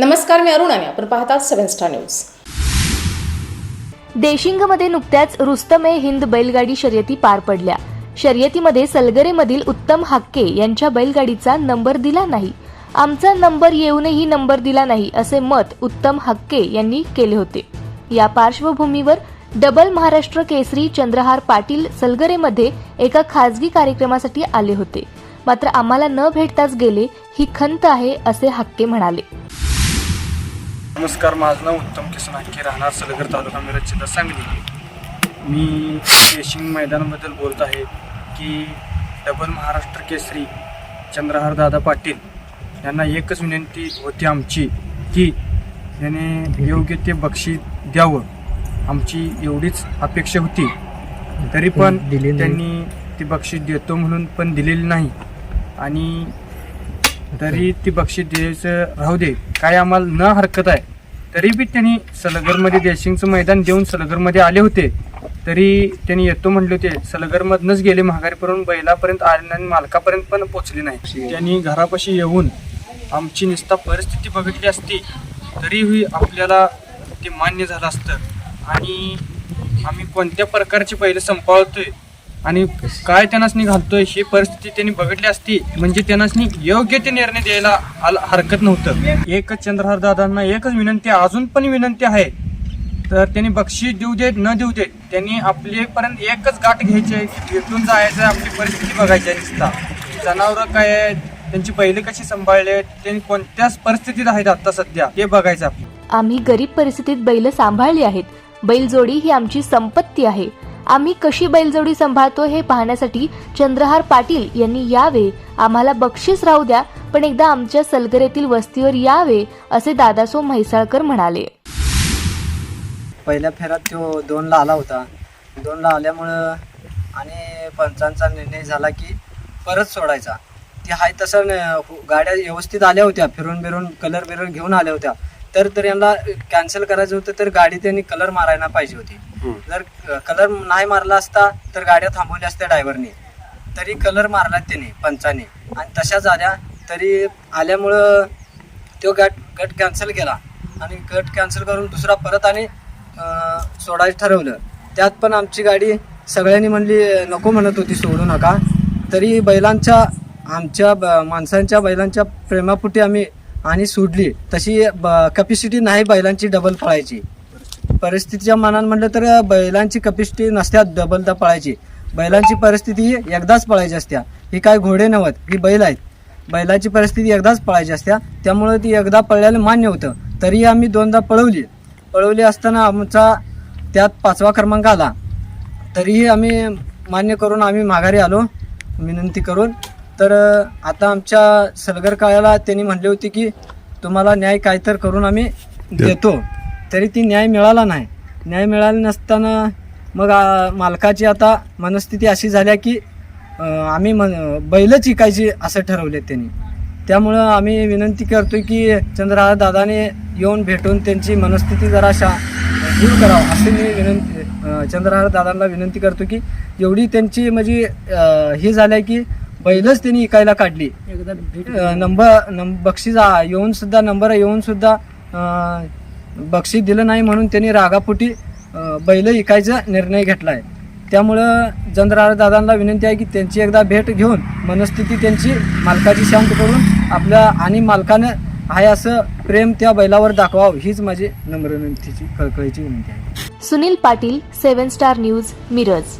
नमस्कार मी अरुण. आणि आपण पाहतात सेव्हन स्टार न्यूज. देशिंगमध्ये नुकत्याच रुस्तमे हिंद बैलगाडी शर्यती पार पडल्या. शर्यतीमध्ये सलगरेमधील उत्तम हाक्के यांच्या बैलगाडीचा नंबर दिला नाही. आमचा नंबर येऊनही नंबर दिला नाही असे मत उत्तम हक्के यांनी केले होते. या पार्श्वभूमीवर डबल महाराष्ट्र केसरी चंद्रहार पाटील सलगरेमध्ये एका खासगी कार्यक्रमासाठी आले होते. मात्र आम्हाला न भेटताच गेले ही खंत आहे असे हक्के म्हणाले. नमस्कार माझं नाव उत्तम किसन हक्की राहणार सलगर तालुका मिरज जिल्हा सांगली. मी रेशिंग मैदानाबद्दल बोलत आहे की डबल महाराष्ट्र केसरी चंद्रहार दादा पाटील यांना एकच विनंती होती आमची की याने योग्य ते बक्षीस द्यावं. आमची एवढीच अपेक्षा होती. तरी पण त्यांनी ती बक्षीस देतो म्हणून पण दिलेली नाही. आणि तरी ती बक्षीस द्यायचं राहू दे. काय आम्हाला न हरकत आहे. तरी बी त्यांनी सलगरमध्ये देशिंगचं मैदान देऊन सलगरमध्ये आले होते. तरी त्यांनी येतो म्हणले होते सलगरमधनंच गेले महागारीपर्यंत बैलापर्यंत आले नाही आणि मालकापर्यंत पण पोचले नाही. त्यांनी घरापाशी येऊन आमची निस्ता परिस्थिती बघितली असती तरीही आपल्याला ते मान्य झालं असतं. आणि आम्ही कोणत्या प्रकारची पहिले संपाळतोय आणि काय त्यांनासनी घालतोय ही परिस्थिती त्यांनी बघितली असती म्हणजे त्यांनासनी योग्य ते निर्णय द्यायला आला हरकत नव्हतं. एकच चंद्रहार दादांना एकच विनंती अजून पण विनंती आहे तर त्यांनी बक्षीस देऊ देत न देऊ देत त्यांनी आपल्यापर्यंत एकच गाठ घ्यायची आहे की भेटून जायचं आहे, आपली परिस्थिती बघायची आहे नुसता. जनावरं काय आहेत त्यांची पहिले कशी सांभाळले त्यांनी कोणत्याच परिस्थितीत आहेत आता सध्या ते बघायचं आम्ही गरीब परिस्थितीत बैल सांभाळली आहेत. बैलजोडी ही आमची संपत्ती आहे. आम्ही कशी बैलजोडी सांभाळतो हे पाहण्यासाठी चंद्रहार पाटील यांनी यावे. आम्हाला बक्षीस राहू द्या पण एकदा आमच्या सलगरेतील वस्तीवर यावे असे दादासो म्हैसाळकर म्हणाले. पहिल्या फेरात तो दोनला आला होता. दोनला आल्यामुळं आणि पंचांचा निर्णय झाला की परत सोडायचा. ते हाय तसं न- हो, गाड्या व्यवस्थित आल्या होत्या फिरून बिरून कलर बिरून घेऊन आल्या होत्या. तर तर यांना कॅन्सल करायचं होतं तर गाडी त्यांनी कलर मारायला पाहिजे होती. जर कलर नाही मारला असता तर गाड्या थांबवल्या असत्या ड्रायव्हरने तरी कलर मारला त्याने पंचाने. आणि तशा झाल्या तरी आल्यामुळं तो गट गट कॅन्सल केला. आणि गट कॅन्सल करून दुसरा परत आणि सोडायचं ठरवलं. त्यात पण आमची गाडी सगळ्यांनी म्हणली नको म्हणत होती सोडू नका. तरी बैलांच्या आमच्या माणसांच्या बैलांच्या प्रेमापुटी आम्ही आणि सोडली तशी कॅपॅसिटी नाही बैलांची डबल पळायची. परिस्थितीच्या मानानं म्हटलं तर बैलांची कॅपॅसिटी नसत्या डबलदा पळायची. बैलांची परिस्थिती एकदाच पळायची असत्या. ही काय घोडे नव्हत ही बैल आहेत. बैलाची परिस्थिती एकदाच पळायची असत्या. त्यामुळे ती एकदा पळल्याला मान्य होतं. तरी आम्ही दोनदा पळवली. पळवली असताना आमचा त्यात पाचवा क्रमांक आला. तरीही आम्ही मान्य करून आम्ही माघारी आलो. विनंती करून तर आता आमच्या सलगर काळाला त्यांनी म्हणले होते की तुम्हाला न्याय काय तर करून आम्ही देतो. तरी ती न्याय मिळाला नाही. न्याय मिळाला नसताना मग मालकाची आता मनस्थिती अशी झाल्या की आम्ही मन बैलच विकायची असं ठरवले त्यांनी. त्यामुळं आम्ही विनंती करतोय की चंद्रहार दादाने येऊन भेटून त्यांची मनस्थिती जराशा दूर करावं असे मी विनंती चंद्रहार दादांना विनंती करतो की एवढी त्यांची म्हणजे हे झालं की बैलच त्यांनी इकायला काढली. नंबर नंब बक्षीस आ- येऊन सुद्धा नंबर येऊन सुद्धा बक्षीस दिलं नाही म्हणून त्यांनी रागापोटी बैल इकायचा निर्णय घेतला आहे त्यामुळं दादांना विनंती आहे की त्यांची एकदा भेट घेऊन मनस्थिती त्यांची मालकाची शांत करून आपल्या आणि मालकानं आहे असं प्रेम त्या बैलावर दाखवावं हीच माझी नम्र विनंतीची कळकळीची विनंती आहे. Sunil Patil seven star news Miraj.